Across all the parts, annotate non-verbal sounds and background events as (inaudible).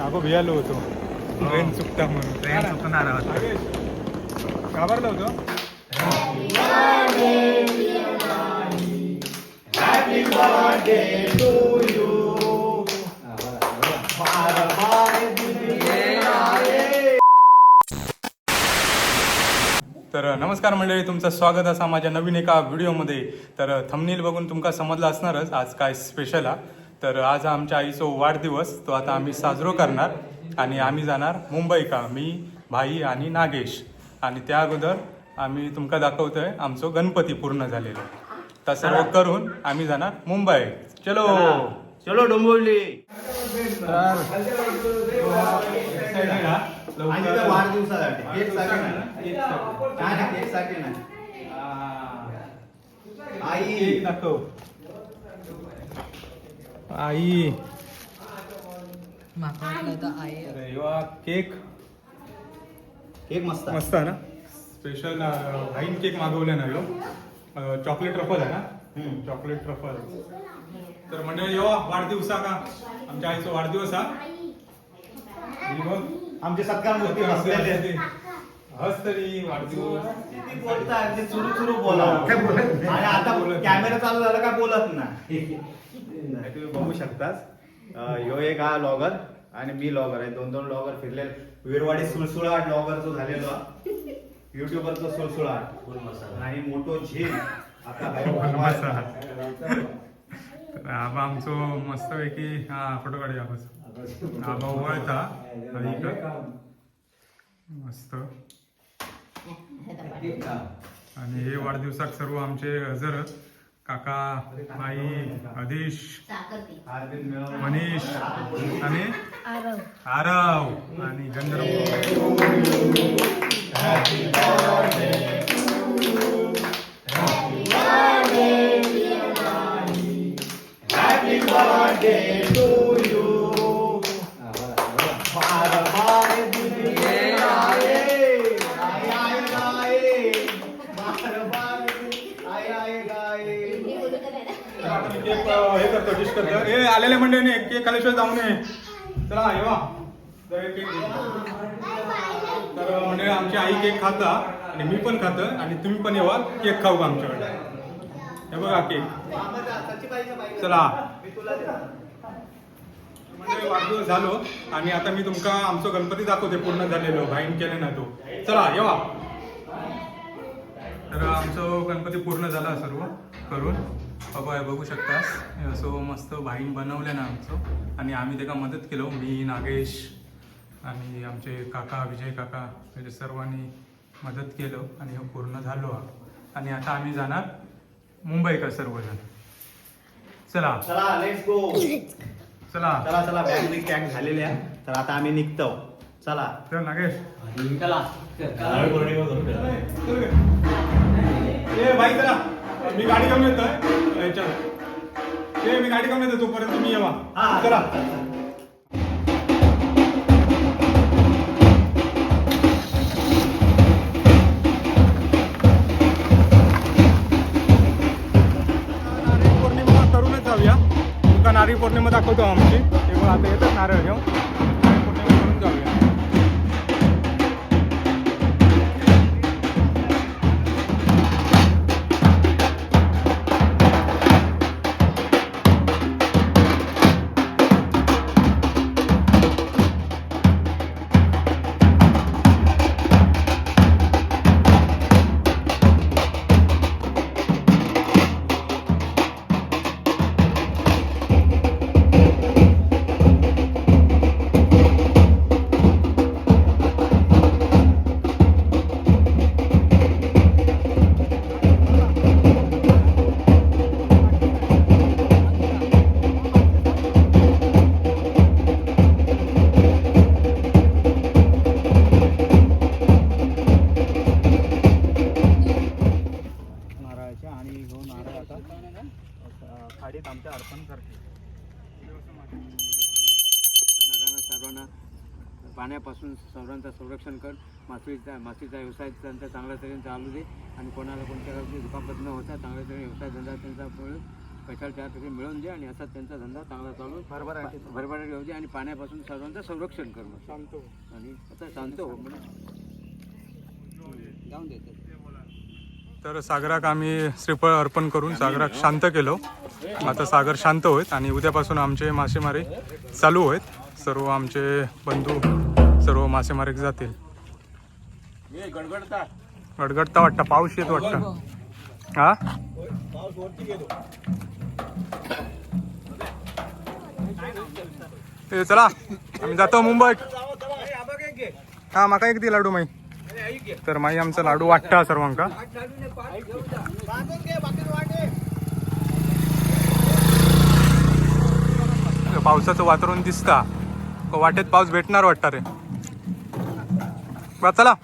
अगो भियालो होतो. ट्रेन चुकता म्हणून. ट्रेन चुकणार घाबरलो होतो? तर नमस्कार मंडळी तुमचं स्वागत असा माझ्या नवीन एका व्हिडिओमध्ये. तर थंबनेल बघून तुमका समजलं असणारच आज काय स्पेशल हा तर आज आमच्या आईचा वाढदिवस तो आता आम्ही साजरो करणार. आणि आम्ही जाणार मुंबई का मी भाई आणि नागेश. आणि त्या अगोदर आम्ही तुमका दाखवतोय आमचं गणपती पूर्ण झालेलं. तर सर्व करून आम्ही जाणार मुंबई. चलो! चलो डोंबिवली. वाढदिवसासाठी आई. दाखव. आई. माका वाटलं तर आई अरे वा केक. केक मस्त आहे. मस्त आहे ना? स्पेशल व्हाईन केक मागवले ना ह्यो. चॉकलेट ट्रफल आहे ना? हम्म. चॉकलेट ट्रफल तर म्हणजे यो वाढदिवसा का आमच्या आईचा वाढदिवस हा? ही बघ. आमचे सत्कार मूर्ती हस हसलेले हस तरी वाढदिवस. किती बोलताय ते सुरू सुरू बोला आणि आता कॅमेरा चालू झाला का बोलत नाही? तुम्ही बघू शकताच. ह्यो एक हा लॉगर आणि मी लॉगर आहे. दोन दोन लॉगर फिरले विरवाडी सुळसुळाट लॉगर जो झालेलो युट्यूबरचा सुळसुळाट आणि मोठो झील. आता (laughs) काय मसाला. तर आबा आमचं मस्तपैकी हा फोटो काढूया बस आबा आणि इकडं. मस्त. आणि हे वाढदिवसाक सर्व आमचे हजर. काका आई हार्दिक मिळवून मनीष आणि आरव. आरव आणि गंधर्व. तर करतो हे नाही मंडळीने केक खाल्याशिवाय जाऊ नये. चला येवा तर म्हणजे केक तर मंडळी आमची आई केक खाता आणि मी पण खात आणि तुम्ही पण येवा केक खाऊ का आमच्याकडे. हे बघा केक. चला. म्हणजे वाढदिवस झालो आणि आता मी तुमका आमचं गणपती दाखवते पूर्ण झालेलो भाईन केले ना तो. चला येवा तर आमचं गणपती पूर्ण झाला सर्व करून. बाबा हे बघू शकता हे असं मस्त भाईन बनवलं ना आमचं. आणि आम्ही त्याला मदत केलो. मी नागेश आणि आमचे काका विजय काका हे सर्वांनी मदत केलं आणि हे पूर्ण झालो. आणि आता आम्ही जाणार मुंबई का सर्वजण. चला. चला लेट्स गो चला. चला चला बॅग बिग पॅक झालेल्या तर आता आम्ही निघतो. चला. चल नागेश. चला ए भाई चला. मी गाडी घेऊन येतोय. ए मी गाडी घेऊन येतो तोपर्यंत तुम्ही येवा. हा. चला. नारळी पौर्णिमा करूनच जाऊया. तुमका नारळी पौर्णिमा दाखवतो आमची. तेव्हा आता येतात नारळ घेऊन. मासळीचा मासळीचा व्यवसाय त्यांचा चांगल्या तऱ्हेने चालू दे आणि कोणाला कोणत्या दुखापत न होता चांगल्या तऱ्हेने व्यवसाय धंदा त्यांचा पैशाला चार पैसे मिळवून दे आणि असाच त्यांचा धंदा चांगला चालू भरभराटी. भरभराट येऊ दे आणि पाण्यापासून सर्वांचं संरक्षण कर मग. आणि आता शांत हो. म्हणजे जाऊन देते तर सागराक आम्ही श्रीफळ अर्पण करून सागराक शांत केलो. आता सागर शांत होत आणि उद्यापासून आमचे मासेमारी चालू होत. सर्व आमचे बंधू सर्व मासेमारीक जातील. गडगडता. गडगडता वाटतं पाऊस येत वाटतं. हा ए, चला आम्ही जातो मुंबईत हा माका एक दी लाडू माई. तर माई आमचा लाडू वाटता सर्वांका. पावसाचं वातावरण दिसता. वाटेत पाऊस भेटणार वाटतं रे. बा चला.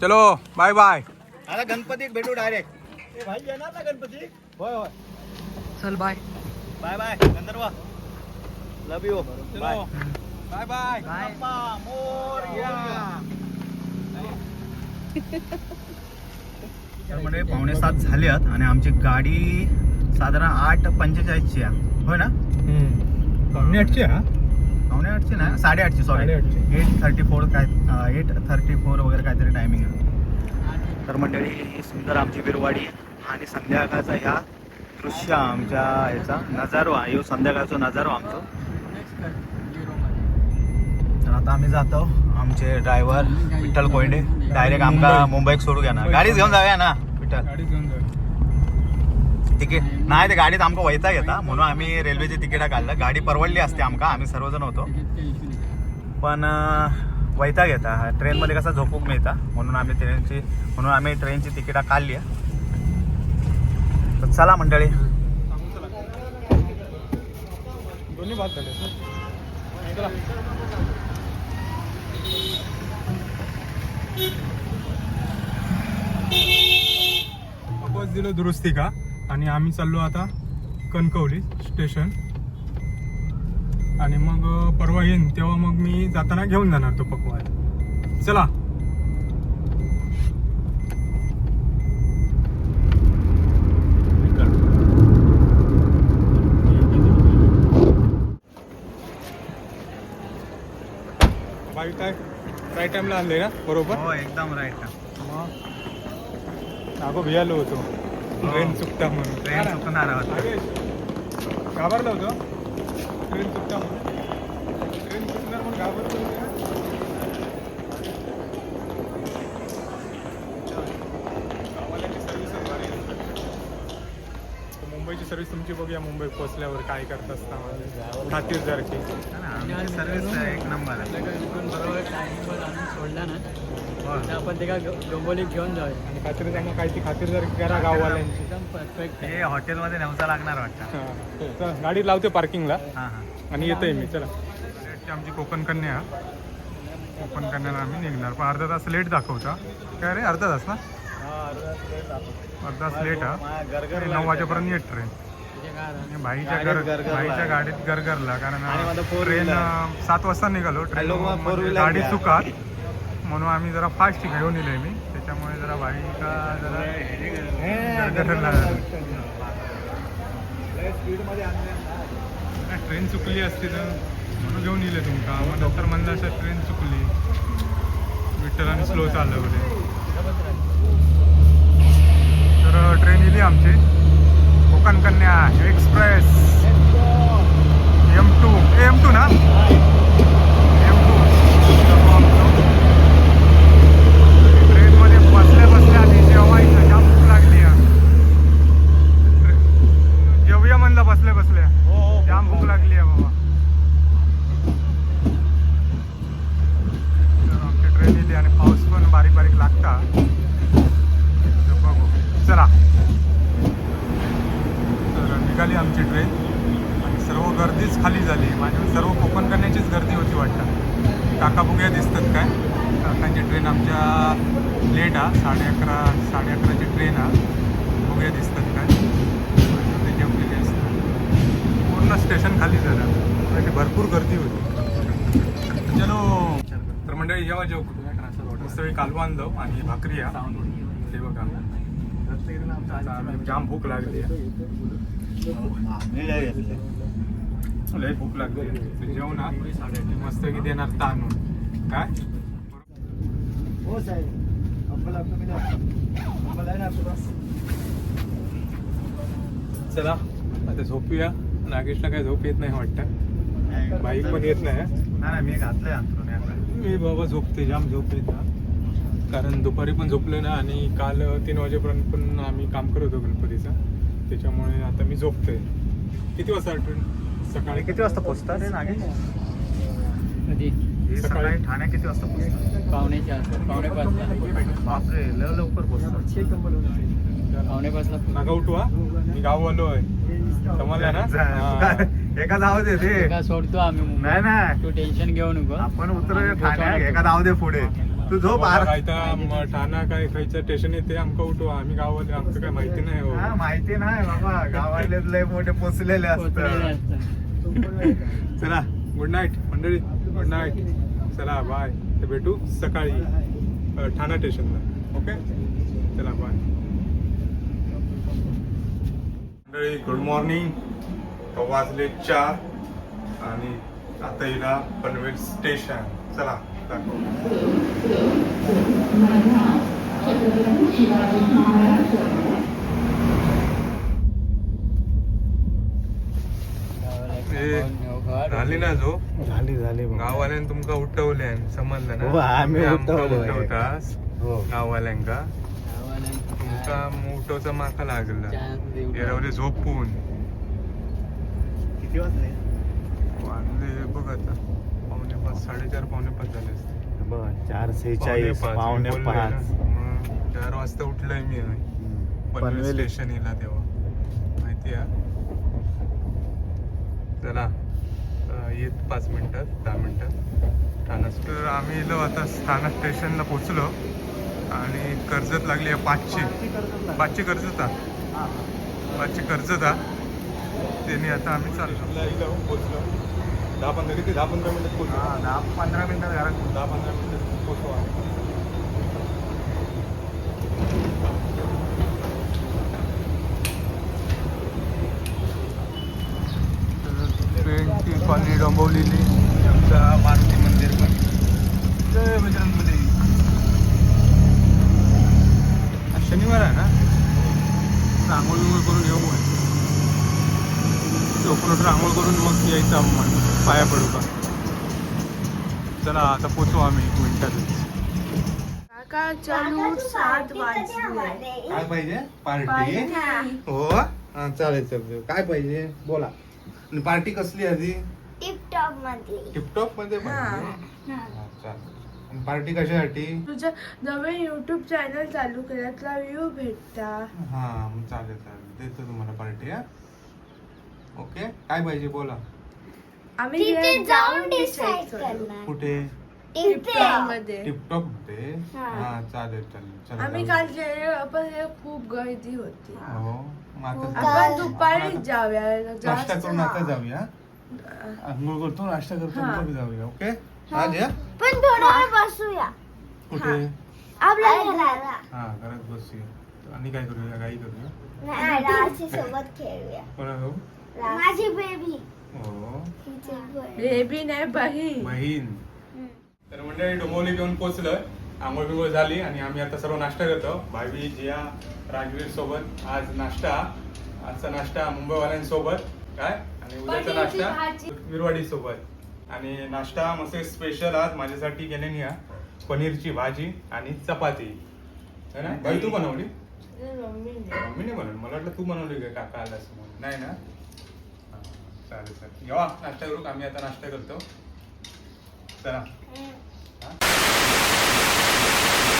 चलो बाय बाय आता गणपतीत भेटू डायरेक्ट भाई येणार ना गणपती? होय होय. चल bye bye bye Gandharva. Love you bye bye bye Morya. तर म्हणजे पावणे सात झाल्यात आणि आमची गाडी साधारण आठ पंचेचाळीसची आहे. होय ना? पाहुणे आठचे हा? पावणे आठची ना? साडेआठची सॉरी साडेआठची. एट थर्टी फोर काय एट थर्टी फोर वगैरे काहीतरी टायमिंग आहे. तर मंडळी ही सुंदर आमची बिरवाडी आणि संध्याकाळचा ह्या दृश्य आमच्या याचा नजारो आहे. ह्यो संध्याकाळचा नजारो आमचो. तर आता आम्ही जातो आमचे ड्रायव्हर विठ्ठल कोयडे. डायरेक्ट आमका मुंबईत सोडू घ्या ना. गाडीच घेऊन जाऊया ना विठ्ठल. गाडी घेऊन जाऊ तिकीट नाही ते गाडीत आमकां वैता येता. म्हणून आम्ही रेल्वेची तिकीटा काढलं. गाडी परवडली असते आमका आम्ही सर्वजण होतो. पण अं, वैता घेता ट्रेनमध्ये कसं झोपूक मिळता. म्हणून आम्ही ट्रेनची म्हणून आम्ही ट्रेनची तिकीटा काढली तर चला मंडळी. दोन्ही भाग दुरुस्ती का? आणि आम्ही चाललो आता कणकवली स्टेशन. आणि मग परवा येईन तेव्हा मग मी जाताना घेऊन जाणार तो पकवाय चला. काय? राईट टाइमला आणले ना? बरोबर? हो एकदम राईट मग? अगो भियालो होतो. ट्रेन चुकता म्हणून ट्रेन चुकणार आहोत. नागेश, घाबरलो ट्रेन चुकता म्हणून. ट्रेन चुकणार म्हणून घाबरलं सर्व्हिस तुमची बघूया मुंबईत पोहोचल्यावर काय करत असता खातीरदारची सर्विस एक नंबर आहे. इकडून बरोबर टायमिंगवर आणून सोडला ना. तर आपण ते काय डोंबोलीत घेऊन जाऊया. आणि खातीरदार मग काय ती खातीरदारी करा गाववाल्यांची. एकदम परफेक्ट हे हॉटेलमध्ये नवसा लागणार वाटतं. हां. गाडी लावते पार्किंगला हां हां. आणि येतोय मी चला. आमची कोकण कन्या. कोकण कन्याला आम्ही निघणार. पण अर्धा तास लेट दाखवता. काय रे अर्धा तास ना? अर्धा तास लेट हा. नऊ वाजेपर्यंत येत ट्रेन भाईच्या घर गाडीत गरगरला भाईच्या. गाडीत गरगरला कारण आणि माझं four ट्रेन wheeler. सात वाजता निघालो. ट्रेन लोक मग four wheeler गाडी घ्या. चुकात. म्हणून आम्ही जरा फास्ट घेऊन येलोय मी. त्याच्यामुळे जरा भाईका जरा गरगरला नाही, ट्रेन चुकली असती तर म्हणून घेऊन येले तुमका मग नंतर म्हणलं असं ट्रेन चुकली. विठ्ठलाने स्लो चाललं बोले तर ट्रेन येली आमची. Konkan Kanya express M two M two ना? एम टू ट्रेनमध्ये बसल्या बसल्या आधी जेवायचं जाम भूक लागली हा. जेवूया म्हणलं बसल्या बसल्या. जाम भूक लागली आहे बाबा. तर आमची ट्रेन येते आणि पाऊस पण बारीक बारीक लागता. बघू. चला. निघाली आमची ट्रेन आणि सर्व गर्दीच खाली झाली. माझ्या सर्व कोकण करण्याचीच गर्दी होती वाटतं. काका बुग्या दिसतात काय? काकांची ट्रेन आमच्या लेट हा साडे अकरा साडे अकराची ट्रेन हा बुग्या दिसतात काय? ते जेवलेले असतात पूर्ण स्टेशन खाली झालं. म्हणजे भरपूर गर्दी होती. चलो. तर मंडळी जेव्हा जेव वेळी कालवान जाऊ आणि भाकरी या हे बघा. आम्ही जाम भूक लागली आहे. लय भूक लागली. आहे. जेवणात मस्त की देणार ताणून काय? हो ना चला आता झोपूया. नागेशला काय झोप येत नाही वाटतं. बाईक पण येत नाही मी घातलंय मी बाबा झोपते जाम झोप येत कारण दुपारी पण झोपले ना आणि काल तीन वाजेपर्यंत पण आम्ही काम करत होतो गणपतीचं. त्याच्यामुळे आता मी झोपतोय. किती वाजता आठवण सकाळी? किती वाजता पोहोचतात रे नागेश कधी? हे सकाळी. ठाणे किती वाजता पोहोचतात पावणे चार पावणे बापरे लय लवकर पोहोचतात पावणे पाचला नका उठवा. मी गाव आलो आहे समजलं ना हा. एका जाऊ दे सोडतो आम्ही. नाही नाही. तू टेन्शन घेऊ नको. आपण उतर ठाणे एका जाऊ दे पुढे. तू झोप आर ठाणा काय खायचं स्टेशन येते आमका उठवा आम्ही गावाले आमचं काय माहिती नाही हो. हा, माहिती नाही बाबा गावातले लय मोठे पोचलेले असतात. चला गुड नाईट मंडळी. गुड नाईट चला बाय तर भेटू सकाळी ठाणा स्टेशनला ओके चला बाय मंडळी गुड मॉर्निंग वाजले चार आणि आता येला पनवेल स्टेशन चला. झाली ना जो झाली झाली गाववाल्यान तुमका उठवले समजलं हो, ना आम्ही तुम्ही आमका उठवलोय. उठवतास हो. गाववाल्यांका? तुमका उठवचा माका लागला. येरवले झोपून. किती वाजले? वाजले बघ आता. साडेचार पावणे पाच झाले असते चार सेहेचाळीस पावणे पाच. चार वाजता उठलोय मी. पनवेल स्टेशन येला तेव्हा. माहिती आहे? चला. येत पाच मिनिटात दहा मिनिटात ठाणा तर आम्ही इलो आता स्थाना स्टेशनला पोचलो आणि कर्जत लागली आहे पाचशे पाचशे कर्जत हा पाचशे कर्जत हा त्यांनी आता आम्ही चाललो. पोचलो दहा पंधरा किती? दहा पंधरा मिनिटात पोचलो हा दहा पंधरा मिनिटात घरात दहा पंधरा मिनिटात पोचलो आम्ही ट्रेनची कॉलनी डोंबवलेली आमचा मारुती मंदिर पण जय बजरंगबली आज शनिवार आहे ना आंघोळ बिंघोळ करून येऊ मग चोपडोटर आंघोळ करून मग यायचं आपण पाया पडू का? चला आता पोचू आम्ही एक मिनिटातच काका चालू सात वाजले. काय पाहिजे? पार्टी? पार्टी. हो? हा चालेल चालेल काय पाहिजे? बोला. आणि पार्टी कसली आधी? टिपटॉपमध्ये टिपटॉपमध्ये हा, पार्टी कशासाठी? तुझ्या नवीन युट्यूब चॅनल चालू केला तुला व्ह्यू भेटता. हा मग चालेल चालेल. देतो तुम्हाला पार्टी हा. ओके? काय पाहिजे बोला. आम्ही तिथे तिथे जाऊन करणार. कुठे? टिपटॉपमध्ये टिपटॉपमध्ये हा. हा चालेल चालेल चला आम्ही. काल गेलो पण हे खूप गर्दी होती. हो मग आता आपण दुपारीच जाऊया नाश्ता करून आता जाऊया. आंघोळ करतो नाश्ता करतो हा. मग जाऊया ओके? आज या? पण थोडा वेळ बसूया. कुठे? आपल्या घरात हा घरात बसूया. आणि काय करूया? काही करूया? नाही राशी सोबत खेळूया. कोणा जाऊ माझी बेबी हो. बेबी नाही बहीण. बहीण. तर मंडळी डोंबवली घेऊन पोहोचलोय. आंघोळ बिंघोळ झाली आणि आम्ही आता सर्व नाश्ता करतो. भावी जिया राजवीर सोबत आज नाश्ता. आजचा नाश्ता मुंबईवाल्यांसोबत. काय? आणि उद्याचा नाश्ता विरवाडी सोबत आणि नाश्ता मस्त स्पेशल आज माझ्यासाठी केलेली हा पनीरची भाजी आणि चपाती. है ना? भाई तू बनवली? मम्मीने. बनवली. मला वाटलं तू बनवली काय काका आलास म्हणून नाही ना? हा, चालेल चालेल. जेव्हा नाश्ता करू आम्ही आता नाश्ता करतो. चला.